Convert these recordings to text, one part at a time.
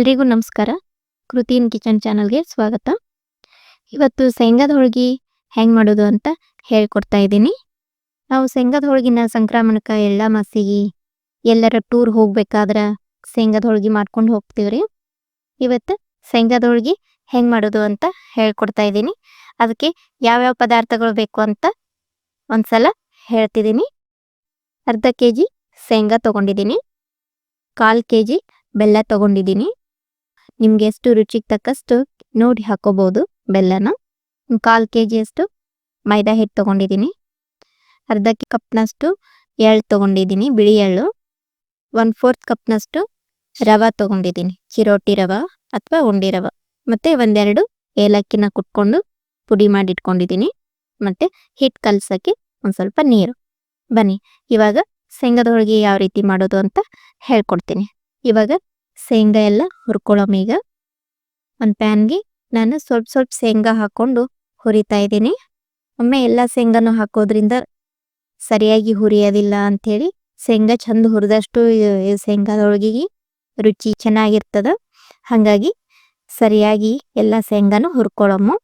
ಎಲ್ರಿಗೂ ನಮಸ್ಕಾರ. ಕೃತಿನ್ ಕಿಚನ್ ಚಾನಲ್ಗೆ ಸ್ವಾಗತ. ಇವತ್ತು ಶೇಂಗಾದ ಹೋಳ್ಗಿ ಹೆಂಗ್ ಮಾಡೋದು ಅಂತ ಹೇಳ್ಕೊಡ್ತಾ ಇದ್ದೀನಿ. ನಾವು ಶೇಂಗಾದ ಹೋಳಿಗಿನ ಸಂಕ್ರಮಣಕ್ಕೆ ಎಲ್ಲ ಮಸಿಗಿ ಎಲ್ಲರ ಟೂರ್ ಹೋಗ್ಬೇಕಾದ್ರ ಶೇಂಗಾದ ಹೋಳ್ಗಿ ಮಾಡ್ಕೊಂಡು ಹೋಗ್ತೀವ್ರಿ. ಇವತ್ತು ಶೇಂಗಾದ ಹೋಳ್ಗಿ ಹೆಂಗ್ ಮಾಡೋದು ಅಂತ ಹೇಳ್ಕೊಡ್ತಾ ಇದ್ದೀನಿ. ಅದಕ್ಕೆ ಯಾವ್ಯಾವ ಪದಾರ್ಥಗಳು ಬೇಕು ಅಂತ ಒಂದ್ಸಲ ಹೇಳ್ತಿದ್ದೀನಿ. ಅರ್ಧ ಕೆ ಜಿ ಶೇಂಗಾ ತಗೊಂಡಿದ್ದೀನಿ. ಕಾಲು ಕೆ ಜಿ ಬೆಲ್ಲ ತಗೊಂಡಿದ್ದೀನಿ. ನಿಮ್ಗೆ ಎಷ್ಟು ರುಚಿಗೆ ತಕ್ಕಷ್ಟು ನೋಡಿ ಹಾಕೋಬಹುದು ಬೆಲ್ಲನ. ಕಾಲು ಕಾಲ್ ಕೆ ಜಿಯಷ್ಟು ಮೈದಾ ಹಿಟ್ಟು ತೊಗೊಂಡಿದ್ದೀನಿ. ಅರ್ಧ ಕಪ್ನಷ್ಟು ಎಳ್ಳು ತೊಗೊಂಡಿದ್ದೀನಿ, ಬಿಳಿ ಎಳ್ಳು. ಒನ್ ಫೋರ್ತ್ ಕಪ್ನಷ್ಟು ರವೆ ತೊಗೊಂಡಿದ್ದೀನಿ, ಚಿರೋಟಿ ರವೆ ಅಥವಾ ಉಂಡಿ ರವೆ. ಮತ್ತು ಒಂದೆರಡು ಏಲಕ್ಕಿನ ಕುಟ್ಕೊಂಡು ಪುಡಿ ಮಾಡಿ ಇಟ್ಕೊಂಡಿದ್ದೀನಿ ಮತ್ತು ಹಿಟ್ಟು ಕಲಸೋಕ್ಕೆ ಒಂದು ಸ್ವಲ್ಪ ನೀರು. ಬನ್ನಿ, ಇವಾಗ ಶೇಂಗದ ಹೋಳಿಗೆ ಯಾವ ರೀತಿ ಮಾಡೋದು ಅಂತ ಹೇಳ್ಕೊಡ್ತೀನಿ. ಇವಾಗ ಶೇಂಗಾ ಎಲ್ಲ ಹುರ್ಕೊಳ್ಳೋಮ ಈಗ. ಒಂದು ಪ್ಯಾನ್ಗೆ ನಾನು ಸ್ವಲ್ಪ ಸ್ವಲ್ಪ ಶೇಂಗಾ ಹಾಕ್ಕೊಂಡು ಹುರಿತಾ ಇದ್ದೀನಿ. ಒಮ್ಮೆ ಎಲ್ಲ ಶೇಂಗಾನು ಹಾಕೋದ್ರಿಂದ ಸರಿಯಾಗಿ ಹುರಿಯೋದಿಲ್ಲ ಅಂಥೇಳಿ ಶೇಂಗಾ ಚಂದ ಹುರಿದಷ್ಟು ಶೇಂಗಾದೊಳಗಿಗೆ ರುಚಿ ಚೆನ್ನಾಗಿರ್ತದ. ಹಾಗಾಗಿ ಸರಿಯಾಗಿ ಎಲ್ಲ ಶೇಂಗಾನು ಹುರ್ಕೊಳ್ಳೋಮು.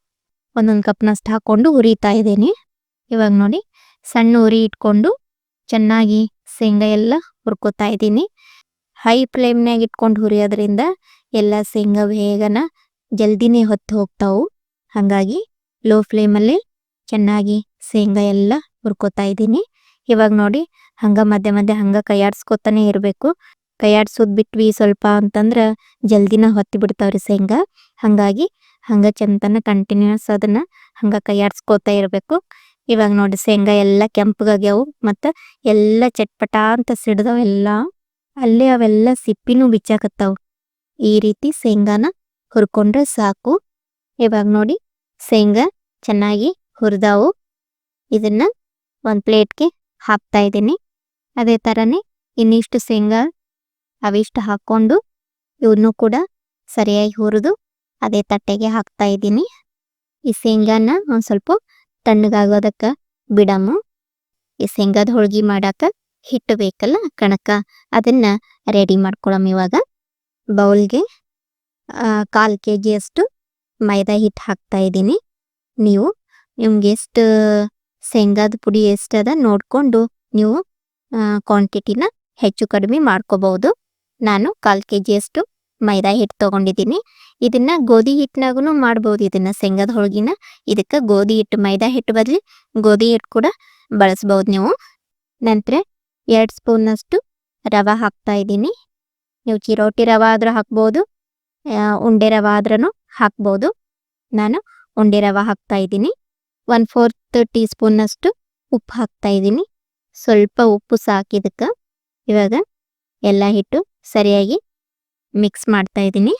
ಒಂದೊಂದು ಕಪ್ನಷ್ಟು ಹಾಕ್ಕೊಂಡು ಹುರಿತಾ ಇದ್ದೀನಿ. ಇವಾಗ ನೋಡಿ ಸಣ್ಣ ಉರಿ ಇಟ್ಕೊಂಡು ಚೆನ್ನಾಗಿ ಶೇಂಗಾ ಎಲ್ಲ ಹುರ್ಕೋತಾ ಇದ್ದೀನಿ. ಹೈ ಫ್ಲೇಮ್ನಾಗ ಇಟ್ಕೊಂಡು ಹುರಿಯೋದ್ರಿಂದ ಎಲ್ಲ ಶೇಂಗಾ ಬೇಗನ ಜಲ್ದಿನೇ ಹೊತ್ತು ಹೋಗ್ತಾವು. ಹಾಗಾಗಿ ಲೋ ಫ್ಲೇಮಲ್ಲಿ ಚೆನ್ನಾಗಿ ಶೇಂಗಾ ಎಲ್ಲ ಹುರ್ಕೋತಾ ಇದ್ದೀನಿ. ಇವಾಗ ನೋಡಿ ಹಂಗೆ ಮಧ್ಯೆ ಮಧ್ಯೆ ಹಂಗೆ ಕೈಯಾಡ್ಸ್ಕೊತಾನೆ ಇರಬೇಕು. ಕೈಯಾಡ್ಸೋದು ಬಿಟ್ವಿ ಸ್ವಲ್ಪ ಅಂತಂದ್ರೆ ಜಲ್ದಿನ ಹೊತ್ತಿ ಬಿಡ್ತಾವ್ರಿ ಶೇಂಗಾ. ಹಾಗಾಗಿ ಹಂಗೆ ಚಂದನ ಕಂಟಿನ್ಯೂಸ್ ಅದನ್ನ ಹಂಗೆ ಕೈಯಾಡ್ಸ್ಕೊತಾ ಇರಬೇಕು. ಇವಾಗ ನೋಡಿ ಶೇಂಗಾ ಎಲ್ಲ ಕೆಂಪಗಾಗ್ಯಾವು ಮತ್ತು ಎಲ್ಲ ಚಟ್ಪಟ ಅಂತ ಸಿಡ್ದವ ಎಲ್ಲ. ಅಲ್ಲೇ ಅವೆಲ್ಲ ಸಿಪ್ಪಿನೂ ಬಿಚ್ಚಾಕತ್ತಾವ. ಈ ರೀತಿ ಶೇಂಗಾನ ಹುರ್ಕೊಂಡ್ರೆ ಸಾಕು. ಇವಾಗ ನೋಡಿ, ಶೇಂಗಾ ಚೆನ್ನಾಗಿ ಹುರಿದಾವು. ಇದನ್ನ ಒಂದು ಪ್ಲೇಟ್ಗೆ ಹಾಕ್ತಾ ಇದ್ದೀನಿ. ಅದೇ ಥರನೇ ಇನ್ನಿಷ್ಟು ಶೇಂಗಾ ಅವಿಷ್ಟು ಹಾಕ್ಕೊಂಡು ಇವನ್ನೂ ಕೂಡ ಸರಿಯಾಗಿ ಹುರಿದು ಅದೇ ತಟ್ಟೆಗೆ ಹಾಕ್ತಾ ಇದ್ದೀನಿ. ಈ ಶೇಂಗಾನ ಒಂದು ಸ್ವಲ್ಪ ತಣ್ಣಗಾಗೋದಕ್ಕೆ ಬಿಡಮು. ಈ ಶೇಂಗಾದ ಹೋಳ್ಗೆ ಮಾಡಾಕ ಹಿಟ್ಟು ಬೇಕಲ್ಲ ಕಣಕ ಅದನ್ನ ರೆಡಿ ಮಾಡ್ಕೊಳಮ್ ಇವಾಗ. ಬೌಲ್ಗೆ ಕಾಲು ಕೆ ಜಿಯಷ್ಟು ಮೈದಾ ಹಿಟ್ಟು ಹಾಕ್ತಾ ಇದ್ದೀನಿ. ನೀವು ನಿಮ್ಗೆ ಎಷ್ಟು ಶೇಂಗಾದ ಪುಡಿ ಎಷ್ಟದ ನೋಡ್ಕೊಂಡು ನೀವು ಕ್ವಾಂಟಿಟಿನ ಹೆಚ್ಚು ಕಡಿಮೆ ಮಾಡ್ಕೋಬಹುದು. ನಾನು ಕಾಲು ಕೆ ಜಿಯಷ್ಟು ಮೈದಾ ಹಿಟ್ಟು ತಗೊಂಡಿದ್ದೀನಿ. ಇದನ್ನ ಗೋಧಿ ಹಿಟ್ಟಿನಾಗೂ ಮಾಡ್ಬೋದು. ಇದನ್ನ ಶೇಂಗಾದ ಹೋಳಿಗೆನ. ಇದಕ್ಕೆ ಗೋಧಿ ಹಿಟ್ಟು ಮೈದಾ ಹಿಟ್ಟು ಬದಲಿ ಗೋಧಿ ಹಿಟ್ಟು ಕೂಡ ಬಳಸ್ಬೋದು ನೀವು. ನಂತರ ಎರಡು ಸ್ಪೂನಷ್ಟು ರವೆ ಹಾಕ್ತಾ ಇದ್ದೀನಿ. ನೀವು ಚಿರೋಟಿ ರವೆ ಆದರೂ ಹಾಕ್ಬೋದು ಉಂಡೆ ರವೆ ಆದ್ರೂ ಹಾಕ್ಬೋದು. ನಾನು ಉಂಡೆ ರವೆ ಹಾಕ್ತಾ ಇದ್ದೀನಿ. ಒನ್ ಫೋರ್ತ್ ಟೀ ಸ್ಪೂನಷ್ಟು ಉಪ್ಪು ಹಾಕ್ತಾ ಇದ್ದೀನಿ. ಸ್ವಲ್ಪ ಉಪ್ಪು ಸಾಕಿದಕ್ಕೆ ಇವಾಗ ಎಲ್ಲ ಹಿಟ್ಟು ಸರಿಯಾಗಿ ಮಿಕ್ಸ್ ಮಾಡ್ತಾ ಇದ್ದೀನಿ.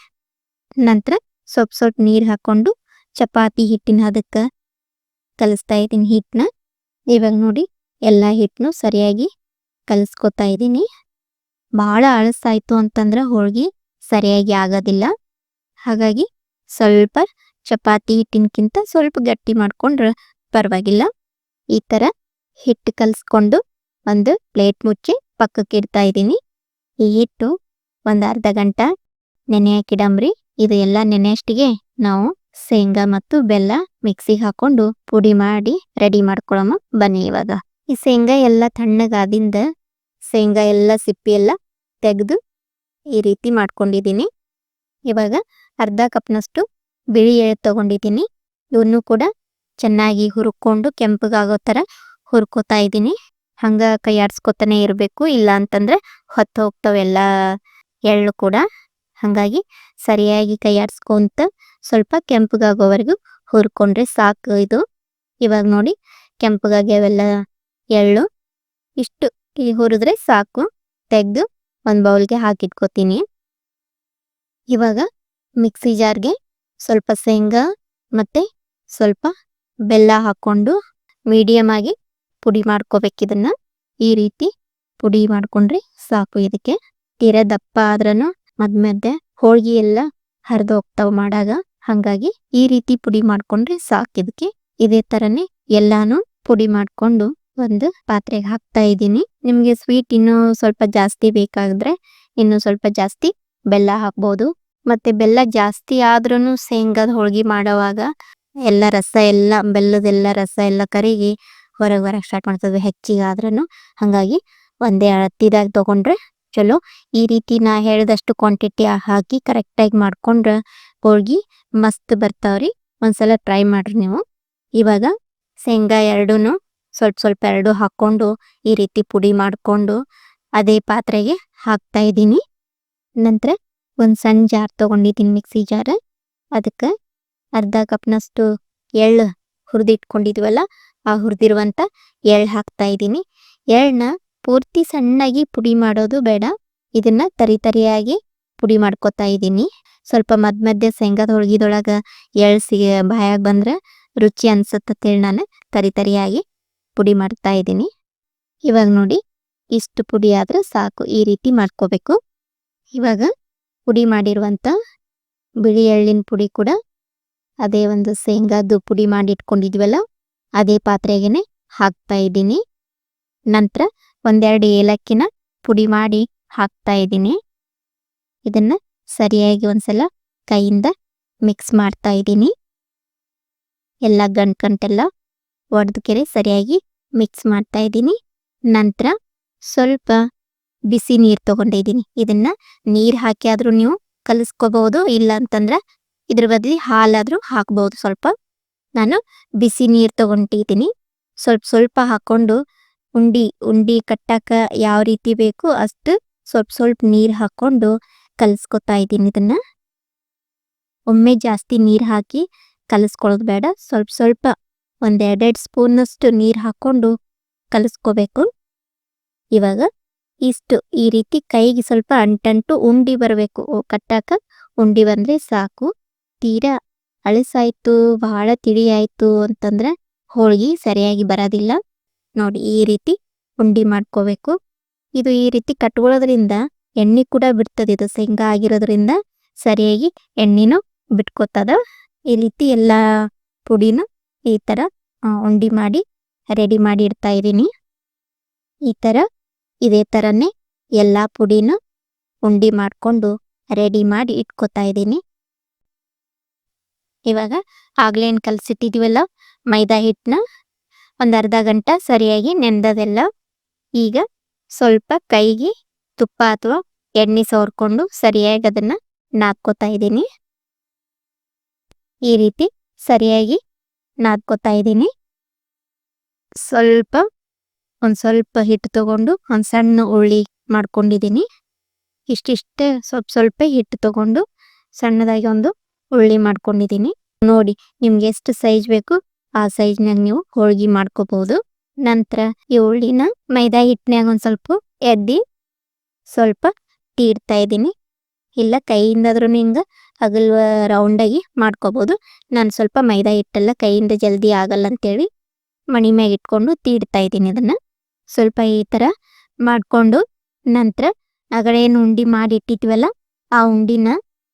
ನಂತರ ಸ್ವಲ್ಪ ಸ್ವಲ್ಪ ನೀರು ಹಾಕ್ಕೊಂಡು ಚಪಾತಿ ಹಿಟ್ಟಿನ ಅದಕ್ಕೆ ಕಲಿಸ್ತಾ ಇದ್ದೀನಿ ಹಿಟ್ಟನ್ನ. ಇವಾಗ ನೋಡಿ ಎಲ್ಲ ಹಿಟ್ಟನ್ನು ಸರಿಯಾಗಿ ಕಲಿಸ್ಕೊತಾ ಇದ್ದೀನಿ. ಭಾಳ ಅಳಸಾಯಿತು ಅಂತಂದ್ರೆ ಹೋಳ್ಗೆ ಸರಿಯಾಗಿ ಆಗೋದಿಲ್ಲ. ಹಾಗಾಗಿ ಸ್ವಲ್ಪ ಚಪಾತಿ ಹಿಟ್ಟಿನಕ್ಕಿಂತ ಸ್ವಲ್ಪ ಗಟ್ಟಿ ಮಾಡಿಕೊಂಡ್ರೆ ಪರವಾಗಿಲ್ಲ. ಈ ಥರ ಹಿಟ್ಟು ಕಲಿಸ್ಕೊಂಡು ಒಂದು ಪ್ಲೇಟ್ ಮುಚ್ಚಿ ಪಕ್ಕಕ್ಕೆ ಇಡ್ತಾ ಇದ್ದೀನಿ. ಈ ಹಿಟ್ಟು ಒಂದು ಅರ್ಧ ಗಂಟೆ ನೆನೆ ಹಾಕಿಡಂಬ್ರಿ. ಇದು ಎಲ್ಲ ನೆನೆಯಷ್ಟಿಗೆ ನಾವು ಶೇಂಗಾ ಮತ್ತು ಬೆಲ್ಲ ಮಿಕ್ಸಿಗೆ ಹಾಕೊಂಡು ಪುಡಿ ಮಾಡಿ ರೆಡಿ ಮಾಡ್ಕೊಳಮ್ಮ ಬನ್ನಿ ಇವಾಗ. ಈ ಶೇಂಗಾ ಎಲ್ಲ ತಣ್ಣಗಾದಿಂದ ಶೇಂಗಾ ಎಲ್ಲ ಸಿಪ್ಪಿ ಎಲ್ಲ ತೆಗೆದು ಈ ರೀತಿ ಮಾಡ್ಕೊಂಡಿದ್ದೀನಿ. ಇವಾಗ ಅರ್ಧ ಕಪ್ನಷ್ಟು ಬಿಳಿ ಎಳೆ ತಗೊಂಡಿದ್ದೀನಿ. ಇವನ್ನೂ ಕೂಡ ಚೆನ್ನಾಗಿ ಹುರ್ಕೊಂಡು ಕೆಂಪಗಾಗೋ ಥರ ಹುರ್ಕೋತಾ ಇದ್ದೀನಿ. ಹಂಗ ಕೈ ಆಡ್ಸ್ಕೊತಾನೆ ಇರಬೇಕು. ಇಲ್ಲ ಅಂತಂದ್ರೆ ಹೊತ್ತು ಹೋಗ್ತಾವೆಲ್ಲ ಎಳ್ಳು ಕೂಡ. ಹಾಗಾಗಿ ಸರಿಯಾಗಿ ಕೈ ಆಡಿಸ್ಕೊಂತ ಸ್ವಲ್ಪ ಕೆಂಪಗಾಗೋವರೆಗೂ ಹುರ್ಕೊಂಡ್ರೆ ಸಾಕು ಇದು. ಇವಾಗ ನೋಡಿ ಕೆಂಪಗಾಗ್ಯಾವೆಲ್ಲ ಎಳ್ಳು, ಇಷ್ಟು. ಈ ಹುರಿದ್ರೆ ಸಾಕು. ತೆಗೆದು ಒಂದು ಬೌಲ್ಗೆ ಹಾಕಿಟ್ಕೋತೀನಿ. ಇವಾಗ ಮಿಕ್ಸಿ ಜಾರ್ಗೆ ಸ್ವಲ್ಪ ಶೇಂಗಾ ಮತ್ತೆ ಸ್ವಲ್ಪ ಬೆಲ್ಲ ಹಾಕ್ಕೊಂಡು ಮೀಡಿಯಮ್ ಆಗಿ ಪುಡಿ ಮಾಡ್ಕೋಬೇಕಿದನ್ನ ಈ ರೀತಿ ಪುಡಿ ಮಾಡ್ಕೊಂಡ್ರೆ ಸಾಕು. ಇದಕ್ಕೆ ತೀರ ದಪ್ಪ ಆದ್ರೂ ಮಧ್ಯ ಮಧ್ಯೆ ಹೋಳಿಗೆ ಎಲ್ಲ ಹರಿದು ಹೋಗ್ತಾವ ಮಾಡಾಗ. ಹಾಗಾಗಿ ಈ ರೀತಿ ಪುಡಿ ಮಾಡ್ಕೊಂಡ್ರೆ ಸಾಕು. ಇದಕ್ಕೆ ಇದೇ ತರನೇ ಎಲ್ಲಾನು ಪುಡಿ ಮಾಡ್ಕೊಂಡು ಒಂದು ಪಾತ್ರೆಗೆ ಹಾಕ್ತಾ ಇದ್ದೀನಿ. ನಿಮಗೆ ಸ್ವೀಟ್ ಇನ್ನೂ ಸ್ವಲ್ಪ ಜಾಸ್ತಿ ಬೇಕಾದ್ರೆ ಇನ್ನು ಸ್ವಲ್ಪ ಜಾಸ್ತಿ ಬೆಲ್ಲ ಹಾಕ್ಬೋದು. ಮತ್ತೆ ಬೆಲ್ಲ ಜಾಸ್ತಿ ಆದ್ರೂ ಶೇಂಗಾದ ಹೋಳ್ಗಿ ಮಾಡೋವಾಗ ಎಲ್ಲ ರಸ ಎಲ್ಲ ಬೆಲ್ಲದೆಲ್ಲ ರಸ ಎಲ್ಲ ಕರಿಗಿ ಹೊರಗೆ ಹೊರಗೆ ಸ್ಟಾರ್ಟ್ ಮಾಡ್ತದೆ. ಹೆಚ್ಚಿಗೆ ಆದ್ರೂ ಹಾಗಾಗಿ ಒಂದೇ ಅಳತಿದಾಗ ತಗೊಂಡ್ರೆ ಚಲೋ. ಈ ರೀತಿ ನಾ ಹೇಳಿದಷ್ಟು ಕ್ವಾಂಟಿಟಿ ಹಾಕಿ ಕರೆಕ್ಟಾಗಿ ಮಾಡ್ಕೊಂಡ್ರೆ ಹೋಳ್ಗಿ ಮಸ್ತ್ ಬರ್ತಾವ್ರಿ. ಒಂದ್ಸಲ ಟ್ರೈ ಮಾಡ್ರಿ ನೀವು. ಇವಾಗ ಶೇಂಗಾ ಎರಡೂ ಸ್ವಲ್ಪ ಸ್ವಲ್ಪ ಎರಡು ಹಾಕ್ಕೊಂಡು ಈ ರೀತಿ ಪುಡಿ ಮಾಡಿಕೊಂಡು ಅದೇ ಪಾತ್ರೆಗೆ ಹಾಕ್ತಾ ಇದ್ದೀನಿ. ನಂತರ ಒಂದು ಸಣ್ಣ ಜಾರ್ ತೊಗೊಂಡಿದ್ದೀನಿ ಮಿಕ್ಸಿ ಜಾರ್. ಅದಕ್ಕೆ ಅರ್ಧ ಕಪ್ನಷ್ಟು ಎಳ್ಳು ಹುರಿದಿಟ್ಕೊಂಡಿದ್ವಲ್ಲ ಆ ಹುರಿದಿರುವಂಥ ಎಳ್ಳು ಹಾಕ್ತಾ ಇದ್ದೀನಿ. ಎಳ್ಳನ್ನ ಪೂರ್ತಿ ಸಣ್ಣಾಗಿ ಪುಡಿ ಮಾಡೋದು ಬೇಡ. ಇದನ್ನ ತರಿ ತರಿಯಾಗಿ ಪುಡಿ ಮಾಡ್ಕೊತಾ ಇದ್ದೀನಿ. ಸ್ವಲ್ಪ ಮಧ್ಯ ಮಧ್ಯೆ ಶೇಂಗಾದ ಹೋಳ್ಗಿದೊಳಗೆ ಎಳ್ಳು ಸಿಗ ಬಾಯಾಗ ಬಂದ್ರೆ ರುಚಿ ಅನ್ಸತ್ತೇಳಿ ನಾನು ತರಿ ತರಿಯಾಗಿ ಪುಡಿ ಮಾಡ್ತಾ ಇದ್ದೀನಿ. ಇವಾಗ ನೋಡಿ ಇಷ್ಟು ಪುಡಿ ಆದ್ರೆ ಸಾಕು, ಈ ರೀತಿ ಮಾಡ್ಕೋಬೇಕು. ಇವಾಗ ಪುಡಿ ಮಾಡಿರುವಂಥ ಬಿಳಿ ಎಳ್ಳಿನ ಪುಡಿ ಕೂಡ ಅದೇ ಒಂದು ಶೇಂಗಾದ್ದು ಪುಡಿ ಮಾಡಿ ಇಟ್ಕೊಂಡಿದ್ವಲ್ಲ, ಅದೇ ಪಾತ್ರೆಗೆನೆ ಹಾಕ್ತಾ ಇದ್ದೀನಿ. ನಂತರ ಒಂದೆರಡು ಏಲಕ್ಕಿನ ಪುಡಿ ಮಾಡಿ ಹಾಕ್ತಾ ಇದ್ದೀನಿ. ಇದನ್ನ ಸರಿಯಾಗಿ ಒಂದ್ಸಲ ಕೈಯಿಂದ ಮಿಕ್ಸ್ ಮಾಡ್ತಾ ಇದ್ದೀನಿ. ಎಲ್ಲ ಗಂಟು ಗಂಟೆಲ್ಲ ಕೆರೆ ಸರಿಯಾಗಿ ಮಿಕ್ಸ್ ಮಾಡ್ತಾ ಇದ್ದೀನಿ. ನಂತರ ಸ್ವಲ್ಪ ಬಿಸಿ ನೀರು ತಗೊಂಡಿದ್ದೀನಿ ಇದನ್ನ ನೀರು ಹಾಕಿ ಆದರೂ ನೀವು ಕಲಿಸ್ಕೋಬಹುದು, ಇಲ್ಲ ಅಂತಂದ್ರೆ ಇದ್ರ ಬದಲಿ ಹಾಲಾದರೂ ಹಾಕ್ಬೋದು ಸ್ವಲ್ಪ ನಾನು ಬಿಸಿ ನೀರು ತಗೊಂಡಿದ್ದೀನಿ ಸ್ವಲ್ಪ ಸ್ವಲ್ಪ ಹಾಕೊಂಡು ಉಂಡಿ ಉಂಡಿ ಕಟ್ಟಕ ಯಾವ ರೀತಿ ಬೇಕು ಅಷ್ಟು ಸ್ವಲ್ಪ ಸ್ವಲ್ಪ ನೀರು ಹಾಕೊಂಡು ಕಲಿಸ್ಕೊತಾ ಇದ್ದೀನಿ ಇದನ್ನ. ಒಮ್ಮೆ ಜಾಸ್ತಿ ನೀರು ಹಾಕಿ ಕಲಿಸ್ಕೊಳ್ಳೋದು ಬೇಡ. ಸ್ವಲ್ಪ ಸ್ವಲ್ಪ ಒಂದ್ ಎರಡೆರಡು ಸ್ಪೂನಷ್ಟು ನೀರು ಹಾಕ್ಕೊಂಡು ಕಲಿಸ್ಕೋಬೇಕು. ಇವಾಗ ಇಷ್ಟು ಈ ರೀತಿ ಕೈಗೆ ಸ್ವಲ್ಪ ಅಂಟಂಟು ಉಂಡಿ ಬರಬೇಕು. ಕಟ್ಟಾಕ ಉಂಡಿ ಬಂದರೆ ಸಾಕು. ತೀರಾ ಅಳಸಾಯ್ತು ಬಹಳ ಆಯಿತು ಅಂತಂದ್ರೆ ಹೋಳಿಗೆ ಸರಿಯಾಗಿ ಬರೋದಿಲ್ಲ. ನೋಡಿ, ಈ ರೀತಿ ಉಂಡಿ ಮಾಡ್ಕೋಬೇಕು. ಇದು ಈ ರೀತಿ ಕಟ್ಕೊಳ್ಳೋದ್ರಿಂದ ಎಣ್ಣೆ ಕೂಡ ಬಿಡ್ತದೆ. ಇದು ಶೇಂಗಾ ಆಗಿರೋದ್ರಿಂದ ಸರಿಯಾಗಿ ಎಣ್ಣೆನೂ ಬಿಟ್ಕೋತದ. ಈ ರೀತಿ ಎಲ್ಲ ಪುಡಿನ ಈ ಥರ ಉಂಡಿ ಮಾಡಿ, ರೆಡಿ ಮಾಡಿ ಇಡ್ತಾ ಇದ್ದೀನಿ. ಈ ಥರ ಇದೇ ಥರನೇ ಎಲ್ಲ ಪುಡಿನ ಉಂಡಿ ಮಾಡ್ಕೊಂಡು ರೆಡಿ ಮಾಡಿ ಇಟ್ಕೋತಾ ಇದ್ದೀನಿ. ಇವಾಗ ಆಗ್ಲೇನ್ ಕಲ್ಸಿಟ್ಟಿದೀವಲ್ಲ, ಮೈದಾ ಹಿಟ್ಟನ್ನ ಒಂದು ಅರ್ಧ ಗಂಟೆ ಸರಿಯಾಗಿ ನೆಂದದೆಲ್ಲ, ಈಗ ಸ್ವಲ್ಪ ಕೈಗೆ ತುಪ್ಪ ಅಥವಾ ಎಣ್ಣೆ ಸವರ್ಕೊಂಡು ಸರಿಯಾಗಿ ಅದನ್ನ ನಾದ್ಕೋತಾ ಇದ್ದೀನಿ. ಈ ರೀತಿ ಸರಿಯಾಗಿ ನಾದ್ಕೋತಾ ಇದ್ದೀನಿ. ಸ್ವಲ್ಪ, ಒಂದು ಸ್ವಲ್ಪ ಹಿಟ್ಟು ತಗೊಂಡು ಒಂದು ಸಣ್ಣ ಉಳ್ಳಿ ಮಾಡ್ಕೊಂಡಿದ್ದೀನಿ. ಇಷ್ಟಿಷ್ಟೇ, ಸ್ವಲ್ಪ ಸ್ವಲ್ಪ ಹಿಟ್ಟು ತಗೊಂಡು ಸಣ್ಣದಾಗಿ ಒಂದು ಉಳ್ಳಿ ಮಾಡ್ಕೊಂಡಿದ್ದೀನಿ. ನೋಡಿ, ನಿಮ್ಗೆ ಎಷ್ಟು ಸೈಜ್ ಬೇಕು, ಆ ಸೈಜ್ನಾಗ ನೀವು ಹೋಳ್ಗಿ ಮಾಡ್ಕೋಬಹುದು ನಂತರ ಈ ಉಳ್ಳಿನ ಮೈದಾ ಹಿಟ್ಟಿನಾಗ ಒಂದು ಸ್ವಲ್ಪ ಎದ್ದಿ ಸ್ವಲ್ಪ ತೀಡ್ತಾ ಇದ್ದೀನಿ. ಇಲ್ಲ ಕೈಯಿಂದಾದ್ರೂ ಹಿಂಗ ಹಗಲ್ ರೌಂಡಾಗಿ ಮಾಡ್ಕೋಬಹುದು ನಾನು ಸ್ವಲ್ಪ ಮೈದಾ ಹಿಟ್ಟೆಲ್ಲ ಕೈಯಿಂದ ಜಲ್ದಿ ಆಗಲ್ಲ ಅಂತೇಳಿ ಮಣಿ ಮ್ಯಾಗ ಇಟ್ಕೊಂಡು ತೀಡ್ತಾ ಇದ್ದೀನಿ ಅದನ್ನು ಸ್ವಲ್ಪ ಈ ತರ ಮಾಡ್ಕೊಂಡು ನಂತರ ಅಗಳೇನು ಉಂಡಿ ಮಾಡಿ ಇಟ್ಟಿದ್ವಲ್ಲ ಆ ಉಂಡಿನ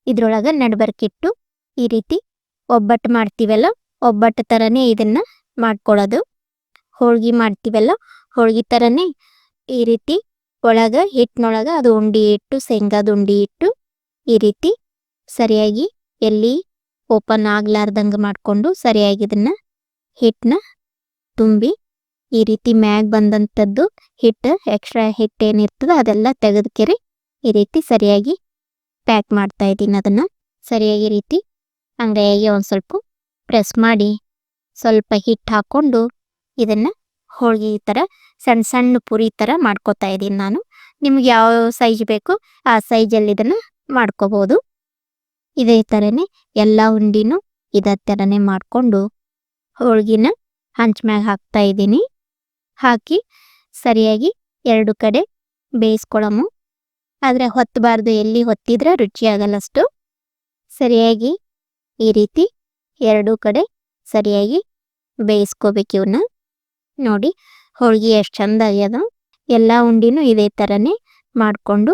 ಇದ್ರೊಳಗ ನಡ್ಬರ್ಕಿಟ್ಟು ಈ ರೀತಿ ಒಬ್ಬಟ್ಟು ಮಾಡ್ತೀವಲ್ಲ, ಒಬ್ಬಟ್ಟು ತರನೇ ಇದನ್ನ ಮಾಡ್ಕೊಳ್ಳೋದು ಹೋಳ್ಗಿ ಮಾಡ್ತೀವಲ್ಲ, ಹೋಳ್ಗಿ ತರನೇ ಈ ರೀತಿ ಒಳಗ ಹಿಟ್ಟಿನೊಳಗೆ ಅದು ಉಂಡಿ ಇಟ್ಟು, ಶೇಂಗಾದ ಉಂಡಿ ಇಟ್ಟು ಈ ರೀತಿ ಸರಿಯಾಗಿ ಎಲ್ಲಿ ಓಪನ್ ಆಗ್ಲಾರ್ದಂಗೆ ಮಾಡಿಕೊಂಡು ಸರಿಯಾಗಿ ಇದನ್ನ ಹಿಟ್ಟನ್ನ ತುಂಬಿ ಈ ರೀತಿ ಮ್ಯಾಗ್ ಬಂದಂಥದ್ದು ಹಿಟ್ಟು ಎಕ್ಸ್ಟ್ರಾ ಹಿಟ್ಟು ಏನಿರ್ತದೆ ಅದೆಲ್ಲ ತೆಗೆದುಕೆರಿ ಈ ರೀತಿ ಸರಿಯಾಗಿ ಪ್ಯಾಕ್ ಮಾಡ್ತಾ ಇದ್ದೀನಿ ಅದನ್ನು. ಸರಿಯಾಗಿ ರೀತಿ ಅಂಗೈಯಾಗಿ ಒಂದು ಸ್ವಲ್ಪ ಪ್ರೆಸ್ ಮಾಡಿ ಸ್ವಲ್ಪ ಹಿಟ್ಟು ಹಾಕ್ಕೊಂಡು ಇದನ್ನು ಹೋಳಿಗೆ ಥರ ಸಣ್ಣ ಸಣ್ಣ ಪುರಿ ಥರ ಮಾಡ್ಕೋತಾ ಇದ್ದೀನಿ ನಾನು. ನಿಮ್ಗೆ ಯಾವ ಸೈಜ್ ಬೇಕು ಆ ಸೈಜಲ್ಲಿ ಇದನ್ನು ಮಾಡ್ಕೋಬಹುದು ಇದೇ ಥರನೇ ಎಲ್ಲ ಉಂಡಿನೂ ಇದೇ ಥರನೇ ಮಾಡಿಕೊಂಡು ಹೋಳ್ಗಿನ ಹಂಚ್ ಮ್ಯಾಗ ಹಾಕ್ತಾ ಇದ್ದೀನಿ. ಹಾಕಿ ಸರಿಯಾಗಿ ಎರಡು ಕಡೆ ಬೇಯಿಸ್ಕೊಳಮು. ಆದರೆ ಹೊತ್ತಬಾರ್ದು ಎಲ್ಲಿ ಹೊತ್ತಿದ್ರೆ ರುಚಿಯಾಗಲ್ಲಷ್ಟು ಸರಿಯಾಗಿ ಈ ರೀತಿ ಎರಡೂ ಕಡೆ ಸರಿಯಾಗಿ ಬೇಯಿಸ್ಕೋಬೇಕು ಇವನ್ನ ನೋಡಿ ಹೋಳ್ಗೆ ಎಷ್ಟು ಚಂದ ಆಗ್ಯದ. ಎಲ್ಲ ಉಂಡಿನೂ ಇದೇ ಥರನೇ ಮಾಡಿಕೊಂಡು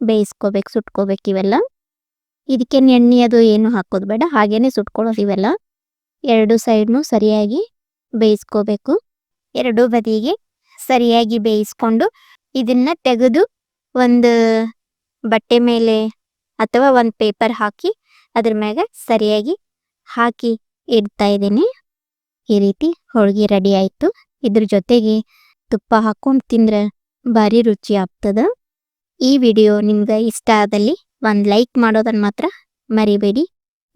ಬೇಯಿಸ್ಕೋಬೇಕು, ಸುಟ್ಕೋಬೇಕು ಇವೆಲ್ಲ. ಇದಕ್ಕೆ ಎಣ್ಣೆ ಅದು ಏನು ಹಾಕೋದು ಬೇಡ, ಹಾಗೇನೆ ಸುಟ್ಕೊಳ್ಳೋದು ಇವೆಲ್ಲ. ಎರಡು ಸೈಡ್ನು ಸರಿಯಾಗಿ ಬೇಯಿಸ್ಕೋಬೇಕು. ಎರಡು ಬದಿಗೆ ಸರಿಯಾಗಿ ಬೇಯಿಸ್ಕೊಂಡು ಇದನ್ನ ತೆಗೆದು ಒಂದು ಬಟ್ಟೆ ಮೇಲೆ ಅಥವಾ ಒಂದು ಪೇಪರ್ ಹಾಕಿ ಅದ್ರ ಮ್ಯಾಗ ಸರಿಯಾಗಿ ಹಾಕಿ ಇಡ್ತಾ ಇದ್ದೀನಿ. ಈ ರೀತಿ ಹೋಳಿಗೆ ರೆಡಿ ಆಯಿತು. ಇದ್ರ ಜೊತೆಗೆ ತುಪ್ಪ ಹಾಕೊಂಡು ತಿಂದ್ರೆ ಭಾರಿ ರುಚಿ ಆಗ್ತದ. ಈ ವಿಡಿಯೋ ನಿಮ್ಗೆ ಇಷ್ಟ ಆದಲ್ಲಿ ಒಂದು ಲೈಕ್ ಮಾಡೋದನ್ನ ಮಾತ್ರ ಮರಿಬೇಡಿ.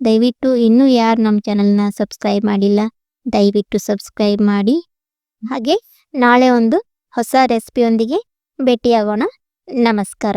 ದಯವಿಟ್ಟು ಇನ್ನೂ ಯಾರು ನಮ್ಮ ಚಾನಲ್ನ ಸಬ್ಸ್ಕ್ರೈಬ್ ಮಾಡಿಲ್ಲ, ದಯವಿಟ್ಟು ಸಬ್ಸ್ಕ್ರೈಬ್ ಮಾಡಿ. ಹಾಗೆ ನಾಳೆ ಒಂದು ಹೊಸ ರೆಸಿಪಿಯೊಂದಿಗೆ ಭೇಟಿಯಾಗೋಣ. ನಮಸ್ಕಾರ.